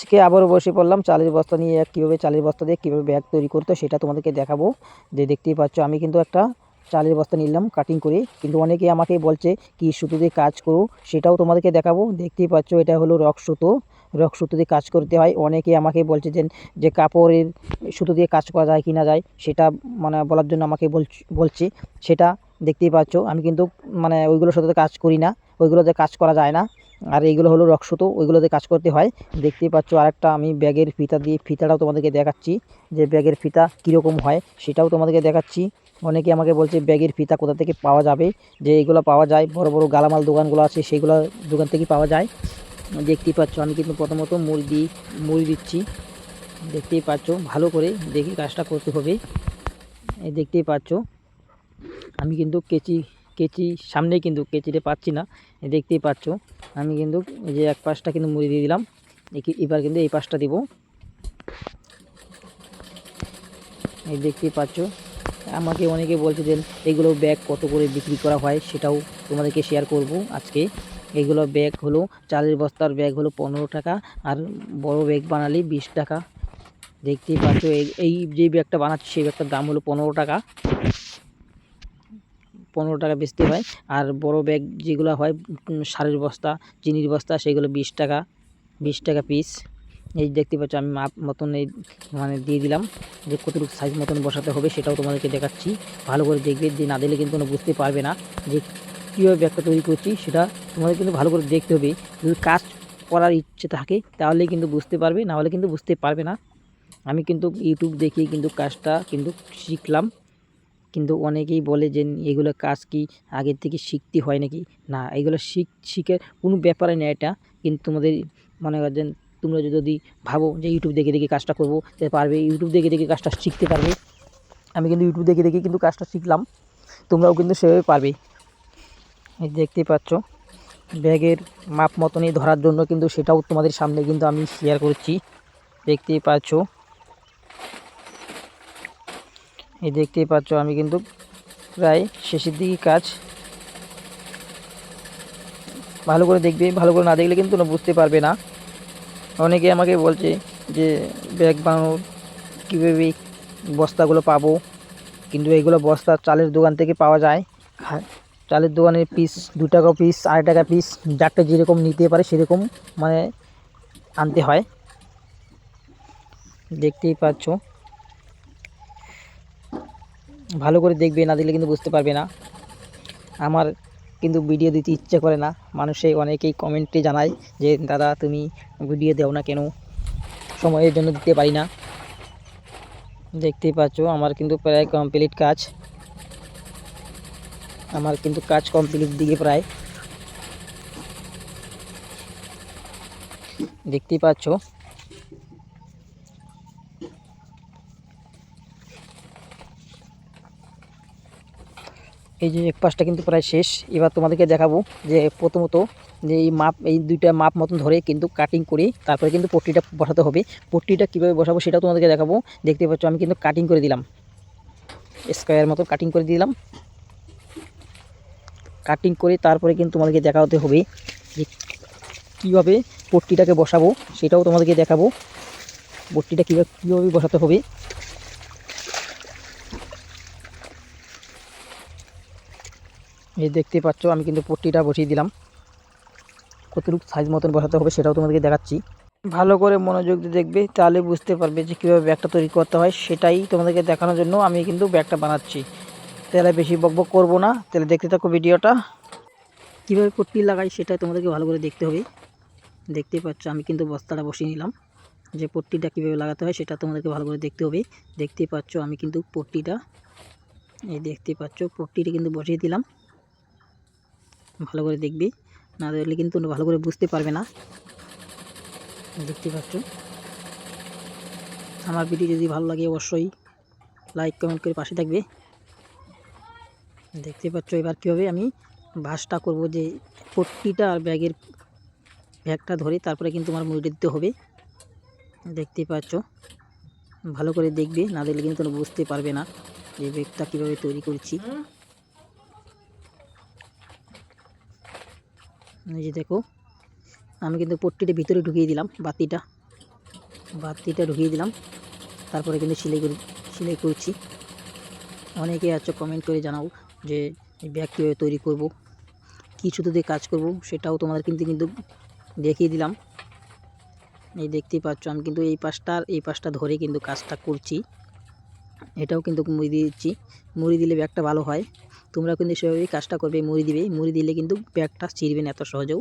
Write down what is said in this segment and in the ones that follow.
আজকে আবারও বসে পড়লাম। চালের বস্তা নিয়ে কীভাবে চালের বস্তা দিয়ে কীভাবে ব্যাগ তৈরি করতে সেটা তোমাদেরকে দেখাবো। যে দেখতেই পাচ্ছ, আমি কিন্তু একটা চালের বস্তা নিলাম কাটিং করে। কিন্তু অনেকে আমাকে বলছে, কি সুতো দিয়ে কাজ করো? সেটাও তোমাদেরকে দেখাবো। দেখতেই পাচ্ছ, এটা হলো রক সুতো। রক সুতো দিয়ে কাজ করতে হয়। অনেকে আমাকে বলছে যে যে কাপড়ের সুতো দিয়ে কাজ করা যায় কি না যায়? সেটা মানে বলার জন্য আমাকে বলছ- সেটা দেখতেই পাচ্ছ, আমি কিন্তু মানে ওইগুলোর সাথে কাজ করি না। ওইগুলোতে কাজ করা যায় না। আর এইগুলো হলো রক সুতো ওইগুলোতে কাজ করতে হয়। দেখতেই পাচ্ছ আরেকটা, আমি ব্যাগের ফিতা দিয়ে, ফিতাটাও তোমাদেরকে দেখাচ্ছি, যে ব্যাগের ফিতা কীরকম হয় সেটাও তোমাদেরকে দেখাচ্ছি। অনেকে আমাকে বলছে, ব্যাগের ফিতা কোথা থেকে পাওয়া যাবে? যে এগুলো পাওয়া যায়, বড় বড় গালামাল দোকানগুলো আছে সেইগুলো দোকান থেকে পাওয়া যায়। দেখতেই পাচ্ছ, আমি কিন্তু প্রথমত মুড়ি দিই মুড়ি দিচ্ছি। দেখতেই পাচ্ছ, ভালো করে দেখি কাজটা করতে হবে। দেখতেই পাচ্ছ, আমি কিন্তু কেচি কেচি সামনেই কিন্তু কেচিতে পাচ্ছি না দেখতেই পাচ্ছ। আমি কিন্তু এই যে এক পাশটা কিন্তু মুড়ি দিয়ে দিলাম এবার কিন্তু এই পাশটা দিব। এই দেখতেই পাচ্ছ। আমাকে অনেকে বলছে যে এগুলো ব্যাগ কত করে বিক্রি করা হয় সেটাও তোমাদেরকে শেয়ার করব আজকে। এগুলো ব্যাগ হলো, চালের বস্তার ব্যাগ হলো পনেরো টাকা আর বড় ব্যাগ বানালে বিশ টাকা। দেখতেই পাচ্ছ এই যে ব্যাগটা বানাচ্ছি, সেই ব্যাগটার দাম হলো পনেরো টাকা। পনেরো টাকা বেচতে হয়। আর বড় ব্যাগ যেগুলো হয় সারের বস্তা চিনির বস্তা, সেগুলো বিশ টাকা বিশ টাকা পিস এই দেখতে পাচ্ছ, আমি মাপ মতন এই মানে দিয়ে দিলাম যে কতটুকু সাইজ মতন বসাতে হবে, সেটাও তোমাদেরকে দেখাচ্ছি। ভালো করে দেখবে, যে না দিলে কিন্তু বুঝতে পারবে না যে কীভাবে ব্যাগটা তৈরি করছি, সেটা তোমাদের কিন্তু ভালো করে দেখতে হবে। যদি কাজ করার ইচ্ছে থাকে, তাহলেই কিন্তু বুঝতে পারবে, না হলে কিন্তু বুঝতে পারবে না। আমি কিন্তু ইউটিউব দেখিয়ে কিন্তু কাজটা কিন্তু শিখলাম। কিন্তু অনেকেই বলে যে, এগুলো কাজ কি আগের থেকে শিখতে হয় নাকি? না, এগুলো শিখ, শিখে কোনো ব্যাপারে না এটা। কিন্তু তোমাদের মনে করছেন তোমরা যদি ভাবো যে ইউটিউব দেখে দেখে কাজটা করব পারবে ইউটিউব দেখে দেখে কাজটা শিখতে পারবে। আমি কিন্তু ইউটিউব দেখে দেখে কিন্তু কাজটা শিখলাম। তোমরাও কিন্তু সেভাবে পারবে। এই দেখতেই পাচ্ছ, ব্যাগের মাপ মতনই ধরার জন্য কিন্তু সেটাও তোমাদের সামনে কিন্তু আমি শেয়ার করছি। দেখতেই পাচ্ছ এই দেখতেই পাচ্ছ আমি কিন্তু প্রায় শেষের দিকে কাজ। ভালো করে দেখবে ভালো করে না দেখলে কিন্তু বুঝতে পারবে না। অনেকে আমাকে বলছে যে ব্যাগ বানানোর কীভাবে বস্তাগুলো পাবো? কিন্তু এইগুলো বস্তা চালের দোকান থেকে পাওয়া যায়। হ্যাঁ, চালের দোকানের পিস দু টাকা পিস আড়াই টাকা পিস যারটা যেরকম নিতে পারে সেরকম মানে আনতে হয়। দেখতেই পাচ্ছ। ভালো করে দেখবে, না দিলে কিন্তু বুঝতে পারবে না। আমার কিন্তু ভিডিও দিতে ইচ্ছে করে না। মানুষে অনেকেই কমেন্টে জানায় যে, দাদা, তুমি ভিডিও দাও না কেন? সময়ের জন্য দিতে পারি না। দেখতেই পাচ্ছ, আমার কিন্তু প্রায় কমপ্লিট কাজ। আমার কিন্তু কাজ কমপ্লিট দিকে প্রায়। দেখতেই পাচ্ছ এই যে এক পাশটা কিন্তু প্রায় শেষ। এবার তোমাদেরকে দেখাবো যে প্রথমত যে এই মাপ, এই দুইটা মাপ মতন ধরে কিন্তু কাটিং করে তারপরে কিন্তু পট্টিটা বসাতে হবে। পট্টিটা কীভাবে বসাবো সেটাও তোমাদেরকে দেখাবো। দেখতে পাচ্ছ আমি কিন্তু কাটিং করে দিলাম। স্কোয়ার মতো কাটিং করে দিলাম। কাটিং করে তারপরে কিন্তু তোমাদেরকে দেখাতে হবে যে কীভাবে পট্টিটাকে বসাবো সেটাও তোমাদেরকে দেখাবো। পট্টিটা কীভাবে কীভাবে বসাতে হবে। এই দেখতে পাচ্ছ, আমি কিন্তু পট্টিটা বসিয়ে দিলাম। কতটুকু সাইজ মতন বসাতে হবে সেটাও তোমাদেরকে দেখাচ্ছি। ভালো করে মনোযোগ দিয়ে দেখবে, তাহলে বুঝতে পারবে যে কীভাবে ব্যাগটা তৈরি করতে হয়। সেটাই তোমাদেরকে দেখানোর জন্য আমি কিন্তু ব্যাগটা বানাচ্ছি। তাহলে বেশি বকবক করব না। তাহলে দেখতে থাকো ভিডিওটা। কীভাবে পট্টি লাগাই সেটা তোমাদেরকে ভালো করে দেখতে হবে। দেখতেই পাচ্ছ, আমি কিন্তু বস্তাটা বসিয়ে নিলাম। যে পট্টিটা কীভাবে লাগাতে হয় সেটা তোমাদেরকে ভালো করে দেখতে হবে। দেখতে পাচ্ছ, আমি কিন্তু পট্টিটা, এই দেখতে পাচ্ছ, পট্টিটা কিন্তু বসিয়ে দিলাম। ভালো করে দেখবি। না দেখলে কিন্তু ভালো করে বুঝতে পারবে না। দেখতে পাচ্ছ? আমার ভিডিও যদি ভালো লাগে অবশ্যই লাইক কমেন্ট করে পাশে থাকবে। দেখতে পাচ্ছ এবার কীভাবে আমি ভাসটা করব যে পট্টিটা আর ব্যাগের ব্যাগটা ধরে তারপরে কিন্তু আমার মুড়ি দিতে হবে। দেখতে পাচ্ছ? ভালো করে দেখবে, না দেখলে কিন্তু বুঝতে পারবে না যে ব্যাগটা কীভাবে তৈরি করছি। এই যে দেখো, আমি কিন্তু পট্টিটা ভিতরে ঢুকিয়ে দিলাম, বাতিটা। বাতিটা ঢুকিয়ে দিলাম, তারপরে কিন্তু সেলাই করি, সেলাই করছি। অনেকে আছে কমেন্ট করে জানাও যে ব্যাগ কীভাবে তৈরি করব, কী সুতো দিয়ে কাজ করব, সেটাও তোমাদের কিন্তু কিন্তু দেখিয়ে দিলাম। এই দেখতেই পাচ্ছ, আমি কিন্তু এই পাশটা আর এই পাশটা ধরে কিন্তু কাজটা করছি। এটাও কিন্তু মুড়ি দিচ্ছি মুড়ি দিলে ব্যাগটা ভালো হয়। তোমরা কিন্তু সেভাবেই কাজটা করবে, মুড়ি দিবে। মুড়ি দিলে কিন্তু ব্যাগটা চিরবে না এত সহজেও।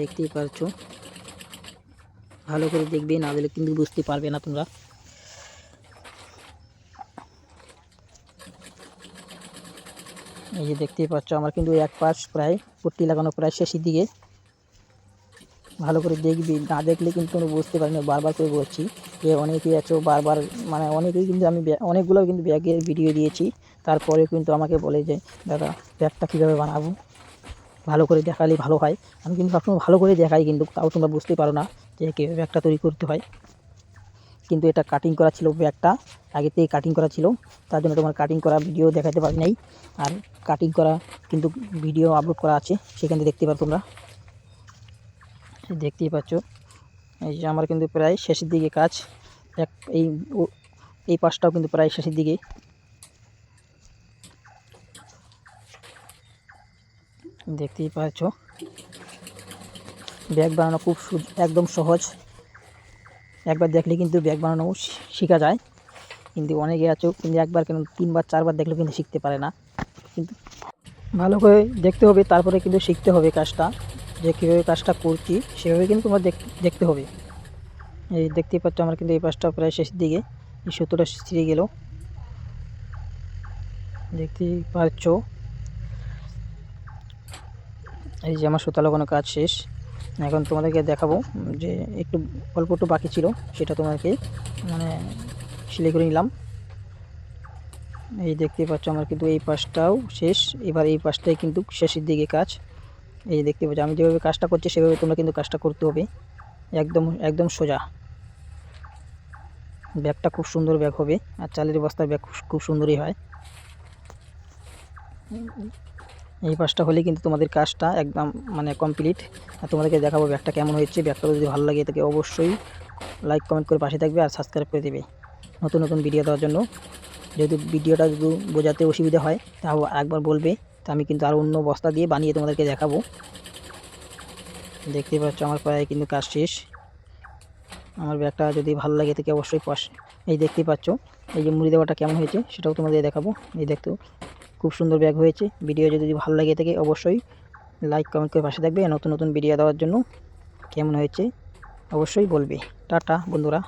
দেখতেই পাচ্ছ ভালো করে দেখবে, না দিলে কিন্তু বুঝতে পারবে না তোমরা। এই যে দেখতেই পাচ্ছ, আমার কিন্তু এক পাশ প্রায় পট্টি লাগানো প্রায় শেষের দিকে। ভালো করে দেখবি। না দেখলে কিন্তু তোমরা বুঝতে পারি না বারবার করে বলছি যে অনেকেই আছো, বারবার মানে অনেকেই কিন্তু আমি অনেকগুলো কিন্তু ব্যাগের ভিডিও দিয়েছি। তারপরে কিন্তু আমাকে বলে যে, দাদা, ব্যাগটা কীভাবে বানাবো? ভালো করে দেখালে ভালো হয়। আমি কিন্তু সবসময় ভালো করে দেখাই কিন্তু, তাও তোমরা বুঝতে পারো না যে কীভাবে ব্যাগটা তৈরি করতে হয়। কিন্তু এটা কাটিং করা ছিল ব্যাগটা, আগে থেকে কাটিং করা ছিল। তার জন্য তোমার কাটিং করা ভিডিও দেখাতে পারি নাই। আর কাটিং করা কিন্তু ভিডিও আপলোড করা আছে, সেখানে দেখতে পারো তোমরা। দেখতেই পাচ্ছ। এই যে আমার কিন্তু প্রায় শেষের দিকে কাজ। এক এই এই পাশটাও কিন্তু প্রায় শেষের দিকে। দেখতেই পাচ্ছ। ব্যাগ বানানো খুব একদম সহজ। একবার দেখলে কিন্তু ব্যাগ বানানো শেখা যায়। কিন্তু অনেকে আছো, কিন্তু একবার কেন তিনবার, চারবার দেখলে কিন্তু শিখতে পারে না। কিন্তু ভালো করে দেখতে হবে, তারপরে কিন্তু শিখতে হবে কাজটা। যে কীভাবে কাজটা করছি, সেভাবে কিন্তু তোমার দেখ- দেখতে হবে। এই দেখতেই পাচ্ছ আমার কিন্তু এই পাশটা প্রায় শেষের দিকে, এই সুতোটা ছিঁড়ে গেল। দেখতেই পাচ্ছ। এই যে আমার সুতা লাগানো কাজ শেষ। এখন তোমাদেরকে দেখাবো যে একটু, অল্প একটু বাকি ছিল, সেটা তোমাকে মানে সেলাই করে নিলাম। এই দেখতেই পাচ্ছ আমার কিন্তু এই পাশটাও শেষ। এবার এই পাশটাই কিন্তু শেষের দিকে কাজ। এই দেখতে পাচ্ছ, আমি যেভাবে কাজটা করছি, সেভাবে তোমরা কিন্তু কাজটা করতে হবে। একদম একদম সোজা। ব্যাগটা খুব সুন্দর ব্যাগ হবে, আর চালের বস্তার ব্যাগ খুব- খুব সুন্দরই হয়। এই পাশটা হলে কিন্তু তোমাদের কাজটা একদম মানে কমপ্লিট আর তোমাদেরকে দেখাবো ব্যাগটা কেমন হয়েছে। ব্যাগটা যদি ভালো লাগে, তাকে অবশ্যই লাইক কমেন্ট করে পাশে থাকবে আর সাবস্ক্রাইব করে দেবে। নতুন নতুন ভিডিও দেওয়ার জন্য। যদি ভিডিওটা যদি বোঝাতে অসুবিধা হয়, তাও একবার বলবে। তা আমি কিন্তু আরও অন্য বস্তা দিয়ে বানিয়ে তোমাদেরকে দেখাবো। দেখতেই পাচ্ছ আমার প্রায় কিন্তু কাজ শেষ। আমার ব্যাগটা যদি ভালো লাগে থেকে অবশ্যই পাশ এই দেখতেই পাচ্ছ, এই যে মুড়ি দেওয়াটা কেমন হয়েছে সেটাও তোমাদের দেখাবো। এই দেখতো খুব সুন্দর ব্যাগ হয়েছে। ভিডিও যদি ভালো লাগে থাকে অবশ্যই লাইক, কমেন্ট করে পাশে থাকবে। নতুন নতুন ভিডিও দেওয়ার জন্য কেমন হয়েছে অবশ্যই বলবে। টাটা বন্ধুরা।